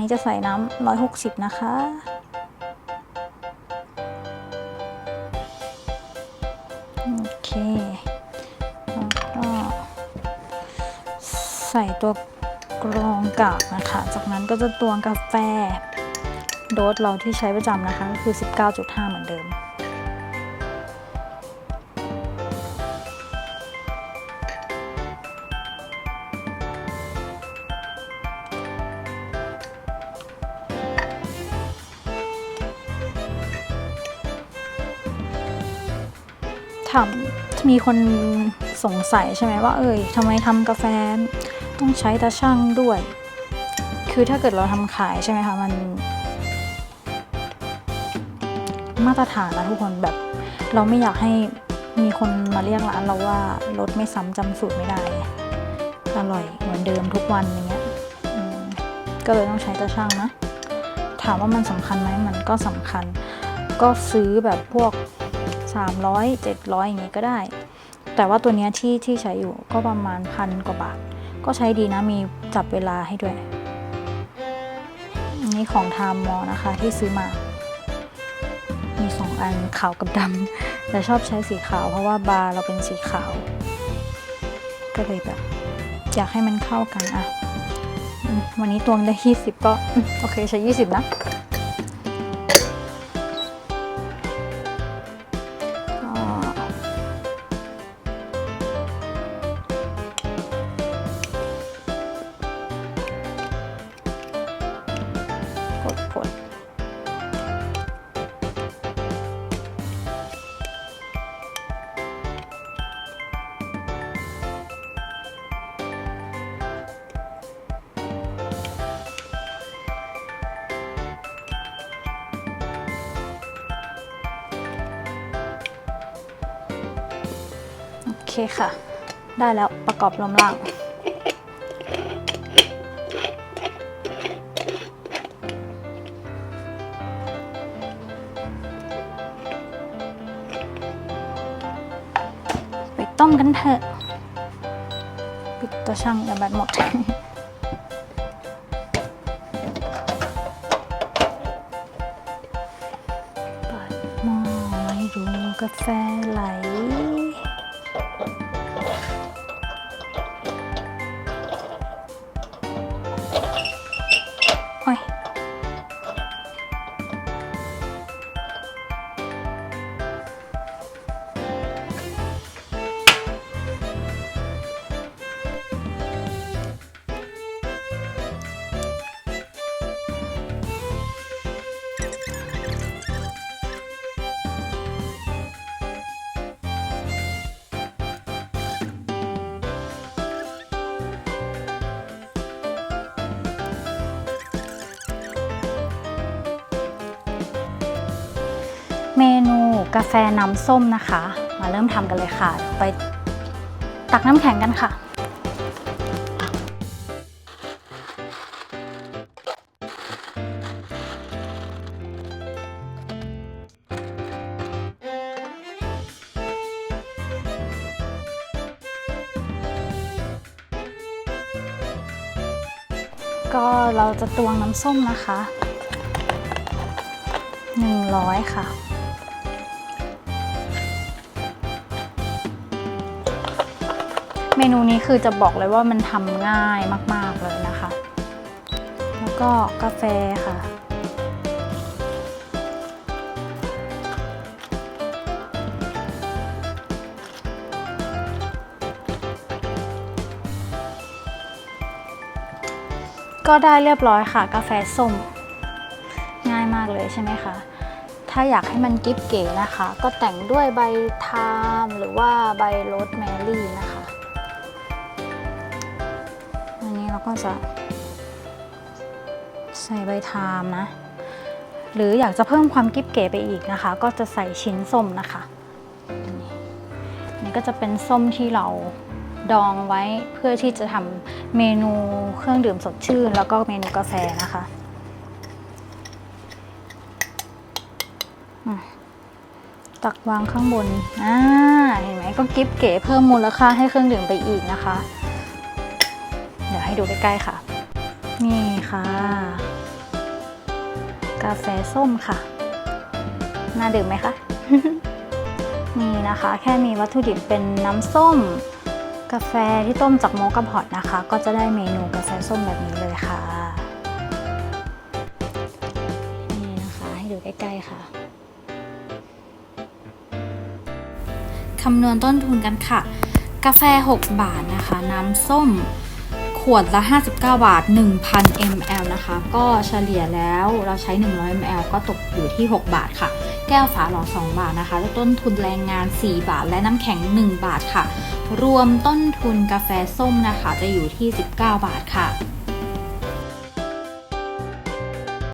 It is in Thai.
นี้จะใส่น้ำร้อยหกสิบนะคะ โอเคแล้วก็ใส่ตัวกรองกากนะคะ จากนั้นก็จะตวงกาแฟ โดสเราที่ใช้ประจำนะคะ ก็คือ 19.5 เหมือนเดิม ถามมีคนสงสัยใช่ไหมว่า เอ้ยทำไมทำกาแฟต้องใช้ตาช่างด้วย คือถ้าเกิดเราทำขายใช่ไหมคะมัน มาตรฐานนะทุกคนแบบ เราไม่อยากให้มีคนมาเรียกร้านเราว่ารสไม่ซ้ำจำสูตรไม่ได้ อร่อยเหมือนเดิมทุกวันอย่างเงี้ยก็เลยต้องใช้ตาช่างนะ ถามว่ามันสำคัญไหมมันก็สำคัญ ก็ซื้อแบบพวก 300 700 อย่างงี้ก็ได้ แต่ว่าตัวเนี้ยที่ที่ใช้อยู่ก็ประมาณพันกว่าบาท ก็ใช้ดีนะมีจับเวลาให้ด้วยอันนี้ของทามมอนะคะที่ซื้อมา มีสองอันขาวกับดำแต่ชอบใช้สีขาวเพราะว่าบาร์เราเป็นสีขาว ก็เลยแบบอยากให้มันเข้ากันอะวันนี้ตวงได้ 20 ก็ โอเคใช้ 20 นะ เคค่ะ ได้แล้วประกอบรวมล่าง ไปต้มกันเถอะ ปิดตัวช่างอย่าแบตหมดเปิดหม้อให้ดูกาแฟไหล เมนูกาแฟน้ำส้มนะคะ มาเริ่มทำกันเลยค่ะ ไปตักน้ำแข็งกันค่ะก็เราจะตวงน้ำส้มนะคะ 100 ค่ะ เมนูนี้คือจะบอกเลยว่ามันทำง่ายมาก ๆ เลยนะคะ แล้วก็กาแฟค่ะ ก็ได้เรียบร้อยค่ะ กาแฟส้ม ง่ายมากเลยใช่ไหมคะถ้าอยากให้มันกิ๊บเก๋นะคะ ก็แต่งด้วยใบไทม์หรือว่าใบโรสแมรี่นะคะ ก็จะใส่ใบไทม์นะ หรืออยากจะเพิ่มความกิ๊บเก๋ไปอีกนะคะ ก็จะใส่ชิ้นส้มนะคะนนี้อันนี้ก็จะเป็นส้มที่เราดองไว้เพื่อที่จะทำเมนูเครื่องดื่มสดชื่น แล้วก็เมนูกาแฟนะคะตักวางข้างบนอ่าเห็นไหมก็กิฟเก๋เพิ่มมูลค่าให้เครื่องดื่มไปอีกนะคะ ให้ดูใกล้ๆค่ะ นี่ค่ะ กาแฟส้มค่ะ น่าดื่มไหมคะนี่นะคะ แค่มีวัตถุดิบเป็นน้ำส้ม กาแฟที่ต้มจากโมกาพอตนะคะ ก็จะได้เมนูกาแฟส้มแบบนี้เลยค่ะ นี่นะคะให้ดูใกล้ ๆ ค่ะคำนวณต้นทุนกันค่ะ กาแฟ 6 บาทนะคะ น้ำส้ม วดละ 59 บาท 1,000 ml นะคะ ก็เฉลี่ยแล้วเราใช้ 100 ml ก็ตกอยู่ที่ 6 บาทค่ะ แก้วฝาหลอด2บาทนะคะ ต้นทุนแรงงาน 4 บาท และน้ำแข็ง 1 บาทค่ะ รวมต้นทุนกาแฟส้มนะคะ จะอยู่ที่ 19 บาทค่ะ